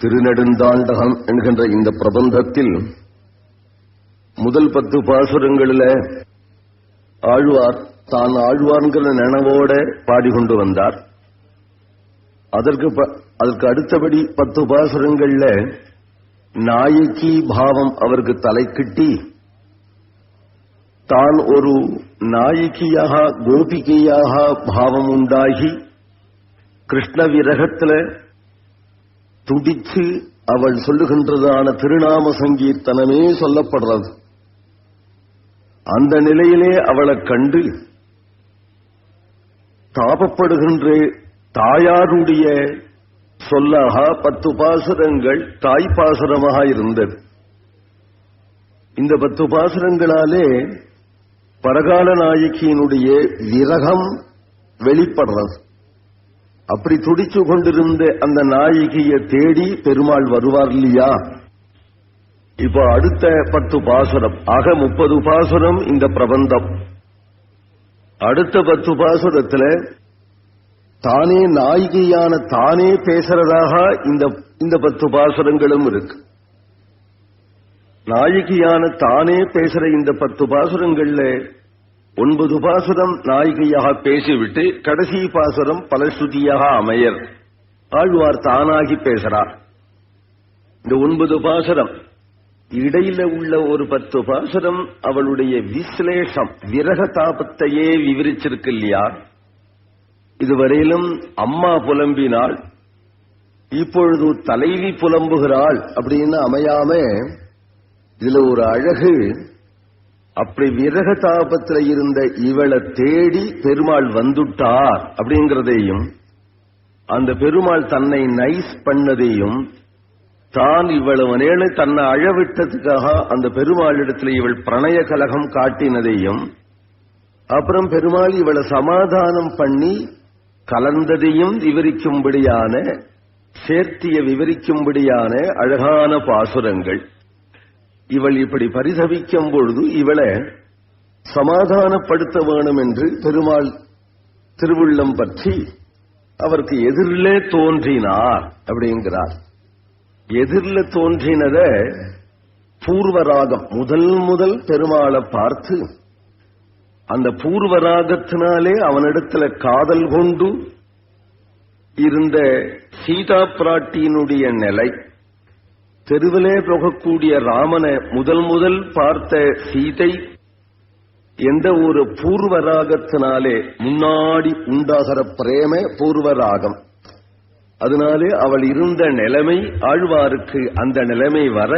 திருநெடுந்தாண்டகம் என்கின்ற இந்த பிரபந்தத்தில் முதல் பத்து பாசுரங்களில ஆழ்வார் தான் ஆழ்வார்ங்கிற நினைவோட பாடிக்கொண்டு வந்தார். அதற்கு அதற்கு அடுத்தபடி பத்து பாசுரங்கள்ல நாயகி பாவம் அவருக்கு தலைக்கிட்டி தான் ஒரு நாயகியாக கோபிகையாக பாவம் உண்டாகி கிருஷ்ண விரகத்துல துடிச்சு அவள் சொல்லுகின்றதான திருநாம சங்கீர்த்தனமே சொல்லப்படுறது. அந்த நிலையிலே அவளை கண்டு தாபப்படுகின்ற தாயாருடைய சொல்லாக பத்து பாசுரங்கள் தாய் பாசுரமாக இருந்தது. இந்த பத்து பாசுரங்களாலே பரகால நாயகியினுடைய விரகம் வெளிப்படுறது. அப்படி துடிச்சு கொண்டிருந்த அந்த நாயகியை தேடி பெருமாள் வருவார் இல்லையா? இப்போ அடுத்த பத்து பாசுரம் ஆக முப்பது பாசுரம் இந்த பிரபந்தம். அடுத்த பத்து பாசுரத்துல தானே நாயகியான தானே பேசுறதாக இந்த இந்த பத்து பாசுரங்களும் இருக்கு. நாயகியான தானே பேசுற இந்த பத்து பாசுரங்கள்ல ஒன்பது பாசுரம் நாயகியாக பேசிவிட்டு கடைசி பாசுரம் பலஸ்ருதியாக அமையர். ஆழ்வார் தானாகி பேசுறார். இந்த ஒன்பது பாசுரம் இடையில உள்ள ஒரு பத்து பாசுரம் அவளுடைய விசிலேஷம் விரக தாபத்தையே விவரிச்சிருக்கு இல்லையா? இதுவரையிலும் அம்மா புலம்பினாள் இப்பொழுது தலைவி புலம்புகிறாள் அப்படின்னு அமையாம இதுல ஒரு அழகு. அப்படி விரக தாபத்தில் இருந்த இவளை தேடி பெருமாள் வந்துட்டார் அப்படிங்கிறதையும் அந்த பெருமாள் தன்னை நைஸ் பண்ணதையும் தான் இவ்வளவு நேரம் தன்னை அழவிட்டதுக்காக அந்த பெருமாளிடத்தில் இவள் பிரணய கலகம் காட்டினதையும் அப்புறம் பெருமாள் இவளை சமாதானம் பண்ணி கலந்ததையும் விவரிக்கும்படியான சேர்த்திய விவரிக்கும்படியான அழகான பாசுரங்கள். இவள் இப்படி பரிதவிக்கும் பொழுது இவளை சமாதானப்படுத்த வேணும் என்று பெருமாள் திருவுள்ளம் பற்றி அவருக்கு எதிரிலே தோன்றினார் அப்படிங்கிறார். எதிரில தோன்றினத பூர்வராகம் முதல் முதல் பெருமாளை பார்த்து அந்த பூர்வராகத்தினாலே அவனிடத்துல காதல் கொண்டு இருந்த சீதா பிராட்டியினுடைய நிலை தெருவிலே போகக்கூடிய ராமனை முதல் முதல் பார்த்த சீதை எந்த ஒரு பூர்வராகத்தினாலே முன்னாடி உண்டாகிற பிரேம பூர்வராகம். அதனாலே அவள் இருந்த நிலைமை ஆழ்வாருக்கு அந்த நிலைமை வர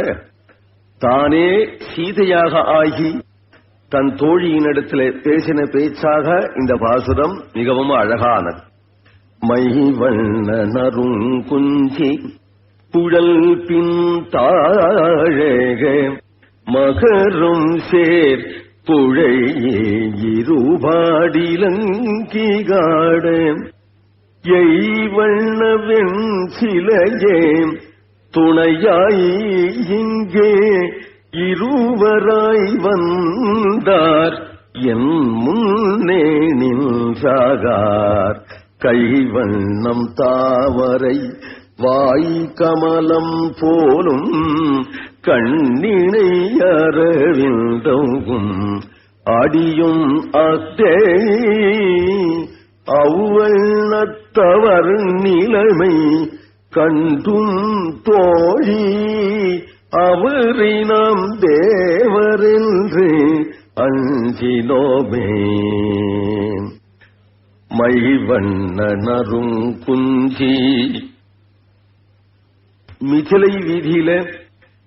தானே சீதையாக ஆகி தன் தோழியினிடத்தில் பேசின பேச்சாக இந்த பாசுரம் மிகவும் அழகானது. மைவண்ண வண்ண நறுங்குஞ்சி புழல் பின் தாழக மகரும் சேர் புழை இருபாடிலங்கிகாட. எய்வண்ணவெண் சிலையே துணையாய் இங்கே இருவராய் வந்தார். என் முன்னே நின்றாகார். கைவண்ணம் தாவரை வாய் கமலம் போலும் கண்ணினை அரவிந்தவும் அடியும் அத்தே அவ்வண்ணத்தவர் நிலைமை கண்டும் தோழி அவரினம் தேவரென்று அஞ்சினோமே. மைவண்ணனரும் குஞ்சி. மிதிலை வீதியில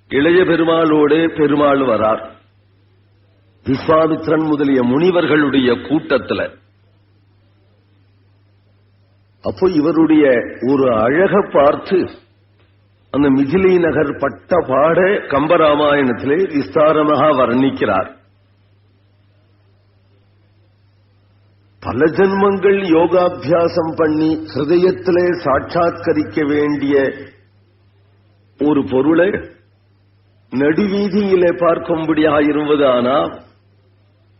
இளைய பெருமாளோடு பெருமாள் வரார். விஸ்வாமித்ரன் முதலிய முனிவர்களுடைய கூட்டத்துல. அப்போ இவருடைய ஒரு அழக பார்த்து அந்த மிதிலை நகர் பட்ட பாட கம்பராமாயணத்திலே விஸ்தாரமாக வர்ணிக்கிறார் பல ஜென்மங்கள் யோகாபியாசம் பண்ணி ஹிருதயத்திலே சாட்சாத்கரிக்க வேண்டிய ஒரு பொருளை நடுவீதியிலே பார்க்கும்படியாக இருந்ததானா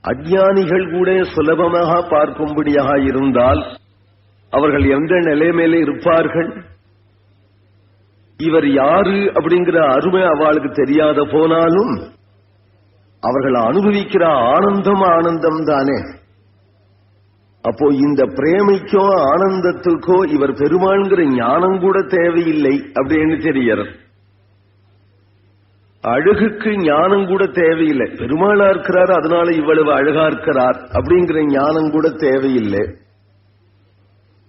அஜ்ஞானிகள் கூட சுலபமாக பார்க்கும்படியாக இருந்தால் அவர்கள் எந்த நிலைமையில இருப்பார்கள் இவர் யாரு அப்படிங்கிற அருமை அவளுக்கு தெரியாத போனாலும் அவர்கள் அனுபவிக்கிற ஆனந்தம் ஆனந்தம் தானே அப்போ இந்த பிரேமைக்கோ ஆனந்தத்துக்கோ இவர் பெருமாள்ங்கிற ஞானம் கூட தேவையில்லை அப்படின்னு தெரியறது அழகுக்கு ஞானம் கூட தேவையில்லை. பெருமாளா இருக்கிறார் அதனால இவ்வளவு அழகா இருக்கிறார் அப்படிங்கிற ஞானம் கூட தேவையில்லை.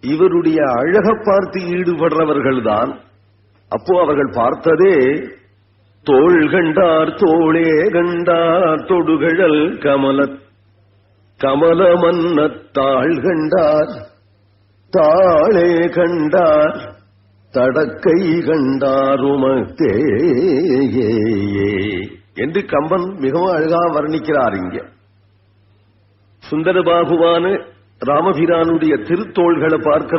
இவருடைய அழக பார்த்து ஈடுபடுறவர்கள் தான் அப்போ அவர்கள் பார்த்ததே தோள் கண்டார் தோளே கண்டார் தொடுகழல் கமல கமல மன்னத்தாள் கண்டார் தாளே கண்டார் தடக்கை கண்டாருமத்தே என்று கம்பன் மிகவும் அழகா வர்ணிக்கிறார் இங்க. சுந்தரபாகுவான ராமபிரானுடைய திருத்தோள்களை பார்க்கிற